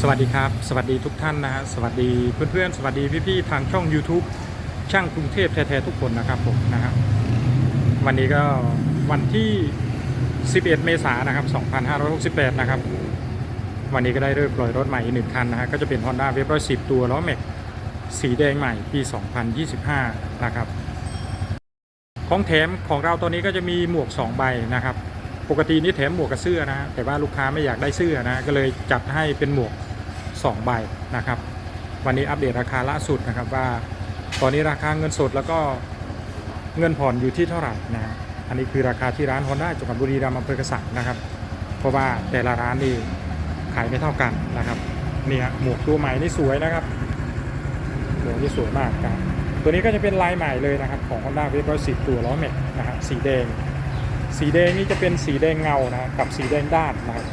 สวัสดีครับ สวัสดีทุกท่านนะฮะสวัสดีเพื่อนๆ สวัสดีพี่ๆ ทางช่อง YouTube ช่างกรุงเทพแท้ๆทุกคนนะครับผมนะฮะวันนี้ก็วันที่ 11 เมษายนนะครับ 2568 นะครับ วันนี้ก็ได้เริ่มปล่อยรถใหม่อีกหนึ่งคันนะฮะก็จะเป็น Honda w a v 110 ตัวล้อแม็กสีแดงใหม่ปี 2025 นะครับ ของแถมของเราตัวนี้ก็จะมีหมวก 2 ใบนะครับ ปกตินี่แถมหมวกกับเสื้อนะแต่ว่าลูกค้าไม่อยากได้เสื้อนะก็เลยจัดให้เป็นหมวก 2 ใบนะครับ วันนี้อัปเดตราคาล่าสุดนะครับว่า ตอนนี้ราคาเงินสดแล้วก็เงินผ่อนอยู่ที่เท่าไหร่นะอันนี้คือราคาที่ร้าน Honda จังหวัดบุรีรัมย์อำเภอกระสังนะครับ เพราะว่าแต่ละร้านนี่ขายไม่เท่ากันนะครับนี่ฮะหมวกตัวใหม่นี่สวยนะครับหมวกนี่สวยมากครับตัวนี้ก็จะเป็นลายใหม่เลยนะครับของ Honda w a v 110ตัวล้อแม็กนะฮะสีแดง สีแดงนี่จะเป็นสีแดงเงานะกับสีแดงด้านนะครับ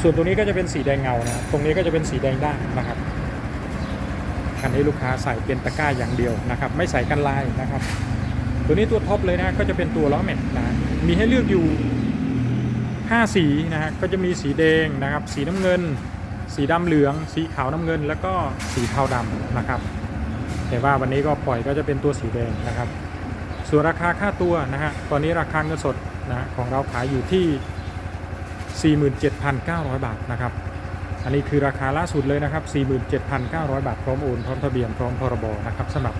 ส่วนตรงนี้ก็จะเป็นสีแดงเงานะตรงนี้ก็จะเป็นสีแดงด้านนะครับคันนี้ลูกค้าใส่เป็นตะกร้าอย่างเดียวนะครับ ไม่ใส่กันลายนะครับ ตัวนี้ตัวท็อปเลยนะก็จะเป็นตัวล้อแม็กนะมีให้เลือกอยู่ 5 สีนะฮะก็จะมีสีแดงนะครับ สีน้ำเงิน สีดำเหลือง สีขาวน้ำเงิน แล้วก็สีเทาดำนะครับ แต่ว่าวันนี้ก็ปล่อยก็จะเป็นตัวสีแดงนะครับ ส่วนราคาค่าตัวนะฮะตอนนี้ราคาเงินสดนะของเราขายอยู่ที่ 47,900 บาทนะครับ อันนี้คือราคาล่าสุดเลยนะครับ 47,900 บาท พร้อมโอน พร้อมทะเบียน พร้อมพรบนะครับสำหรับ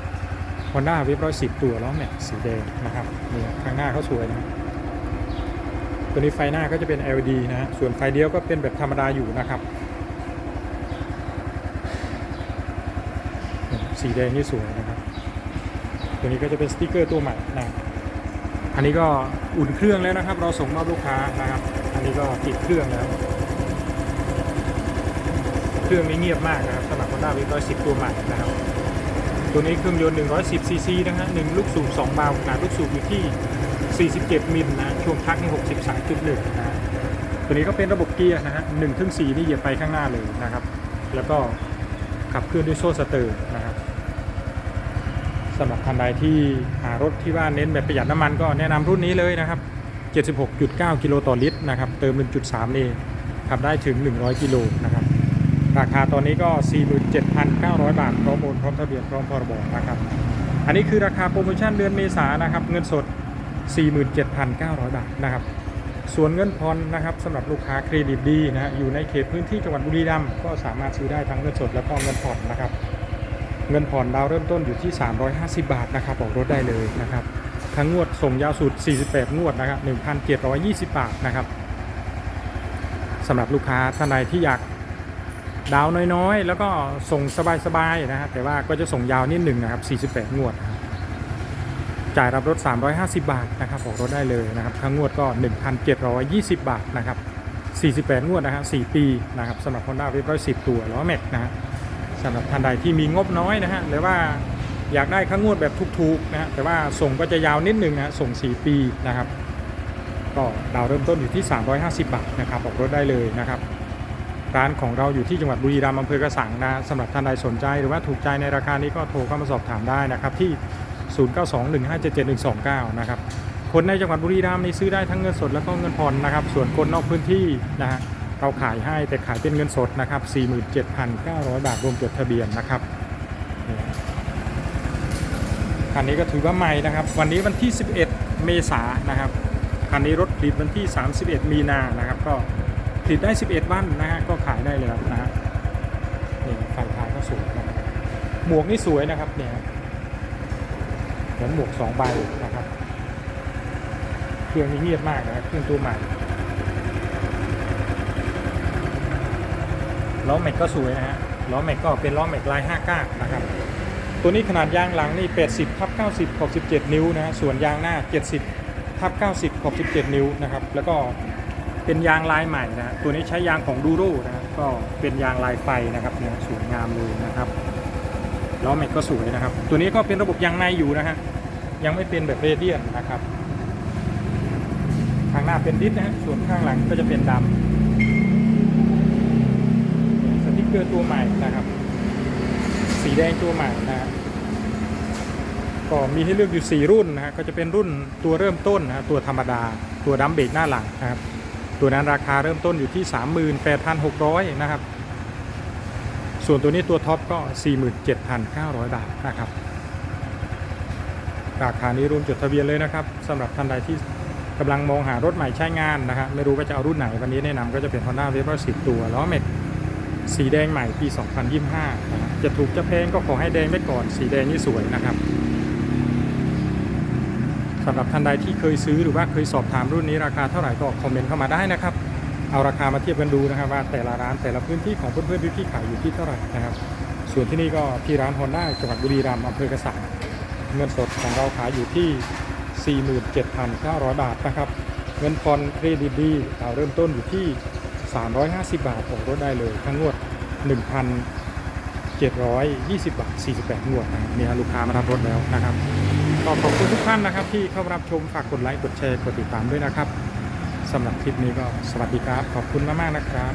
Honda w a v 110 ตัวล้อแม็กสีแดงนะครับนี่ข้างหน้าเขาสวยนะตัวนี้ไฟหน้าก็จะเป็น LED นะฮะส่วนไฟเดียวก็เป็นแบบธรรมดาอยู่นะครับ สีแดงนี่สวยนะครับ ตัวนี้ก็จะเป็นสติกเกอร์ตัวใหม่นะอันนี้ก็อุ่นเครื่องแล้วนะครับ เราส่งมอบลูกค้านะครับ อันนี้ก็ติดเครื่องแล้ว เครื่องนี้เงียบมากนะครับสำหรับ Honda w a v 110ตัวใหม่นะครับ ตัวนี้เครื่องยนต์110ซีซีนะฮะหนึ่งลูกสูบ2บาล์วขนาดลูกสูบอยู่ที่ 47 มิลนะช่วงชักนี่63.1นะฮะตัวนี้ก็เป็นระบบเกียร์นะฮะ1ถึง4นี่เหยียบไปข้างหน้าเลยนะครับ แล้วก็ขับเคลื่อนด้วยโซ่สเตอร์นะครับ สำหรับท่านใดที่หารถที่ว่าเน้นแบบประหยัดน้ำมันก็แนะนำรุ่นนี้เลยนะครับ 76.9 กิโลต่อลิตรนะครับเติม 1.3นี่ขับได้ถึง 100 กิโลนะครับราคาตอนนี้ก็ 47,900 บาทพร้อมโอนพร้อมทะเบียนพร้อมพรบนะครับ อันนี้คือราคาโปรโมชั่นเดือนเมษายนนะครับเงินสด 47,900 บาทนะครับส่วนเงินผ่อนนะครับสำหรับลูกค้าเครดิตดีนะฮะอยู่ในเขตพื้นที่จังหวัดบุรีรัมย์ก็สามารถซื้อได้ทั้งเงินสดแล้วก็เงินผ่อนนะครับ เงินผ่อนดาวเริ่มต้นอยู่ที่ 350 บาทนะครับออกรถได้เลยนะครับ ทั้งงวดส่งยาวสุด 48 งวดนะครับ1,720 บาทนะครับสำหรับลูกค้าท่านใดที่อยากดาวน้อยๆ แล้วก็ส่งสบายๆนะฮะแต่ว่าก็จะส่งยาวนิดหนึ่งนะครับ 48 งวด จ่ายรับรถ 350 บาทนะครับออกรถได้เลยนะครับทั้งงวดก็ 1,720 บาทนะครับ 48 งวดนะฮะ4ปีนะครับสำหรับ Honda w a v 110 ตัวล้อแม็กนะฮะ สำหรับท่านใดที่มีงบน้อยนะฮะหรือว่าอยากได้ค่างวดแบบถูกๆนะฮะแต่ว่าส่งก็จะยาวนิดนึงนะฮะส่ง 4 ปีนะครับ ก็ดาวเริ่มต้นอยู่ที่ 350 บาทนะครับออกรถได้เลยนะครับร้านของเราอยู่ที่จังหวัดบุรีรัมย์อำเภอกระสังนะสำหรับท่านใดสนใจหรือว่าถูกใจในราคานี้ก็โทรเข้ามาสอบถามได้นะครับที่ 0921577129 นะครับคนในจังหวัดบุรีรัมย์นี่ซื้อได้ทั้งเงินสดแล้วก็เงินผ่อนนะครับ ส่วนคนนอกพื้นที่นะฮะ เราขายให้แต่ขายเป็นเงินสดนะครับ 47,900 บาทรวมจดทะเบียนนะครับคันนี้ก็ถือว่าใหม่นะครับ วันนี้วันที่ 11 เมษายนนะครับคันนี้รถผลิตวันที่ 31 มีนานะครับ ก็ผลิตได้ 11 วันนะฮะก็ขายได้เลยนะฮะนี่ไฟท้ายก็สวยนะครับหมวกนี่สวยนะครับเนี่ยเหมือนหมวกสองใบนะครับ เครื่องนี้เงียบมากนะครับเครื่องตัวใหม่ ล้อแม็กก็สวยนะฮะล้อแม็กก็เป็นล้อแม็กลาย5ก้านนะครับตัวนี้ขนาดยางหลังนี่ 80ทับ90ขอบ17 นิ้วนะส่วนยางหน้า 70ทับ90ขอบ17 นิ้วนะครับแล้วก็เป็นยางลายใหม่นะตัวนี้ใช้ยางของดูโรนะก็เป็นยางลายไฟนะครับเนี่ยสวยงามเลยนะครับล้อแม็กก็สวยนะครับ ตัวนี้ก็เป็นระบบยางในอยู่นะฮะยังไม่เป็นแบบเรเดียนนะครับ ข้างหน้าเป็นดิสนะฮะส่วนข้างหลังก็จะเป็นดำ สติกเกอตัวใหม่นะครับ สีแดงตัวใหม่นะก็มีให้เลือกอยู่ 4 รุ่นนะฮะก็จะเป็นรุ่นตัวเริ่มต้นนะฮะตัวธรรมดา ตัวดัมเบรกหน้าหลังนะครับตัวนั้นราคาเริ่มต้นอยู่ที่ 38,600 นะครับ ส่วนตัวนี้ตัวท็อปก็ 47,900 บาทนะครับ ราคานี้รวมจดทะเบียนเลยนะครับสำหรับท่านใดที่กำลังมองหารถใหม่ใช้งานนะครับไม่รู้ว่าจะเอารุ่นไหนวันนี้แนะนำก็จะเป็น Honda v e b e r 10 ตัวล้อเม็ด สีแดงใหม่ปี 2025นะจะถูกจะแพงก็ขอให้แดงไว้ก่อน สีแดงนี่สวยนะครับสำหรับท่านใดที่เคยซื้อหรือว่าเคยสอบถามรุ่นนี้ราคาเท่าไหร่ก็คอมเมนต์เข้ามาได้นะครับ เอาราคามาเทียบกันดูนะครับว่าแต่ละร้านแต่ละพื้นที่ของเพื่อนๆพี่ๆขายอยู่ที่เท่าไหร่นะครับ ส่วนที่นี่ก็ที่ร้าน Honda จังหวัดบุรีรัมย์อำเภอกระสังเงินสดของเราขายอยู่ที่ 47,900 บาทนะครับ เงินผ่อนเครดิตดีเราเริ่มต้นอยู่ที่ 350 บาทของรถได้เลยทั้งงวด 1,720 บาท 48 งวดนะครับมีลูกค้ามารับรถแล้วนะครับก็ขอบคุณทุกท่านนะครับ ที่เข้ารับชมฝากกดไลค์กดแชร์กดติดตามด้วยนะครับสำหรับคลิปนี้ก็สวัสดีครับ ขอบคุณมากๆนะครับ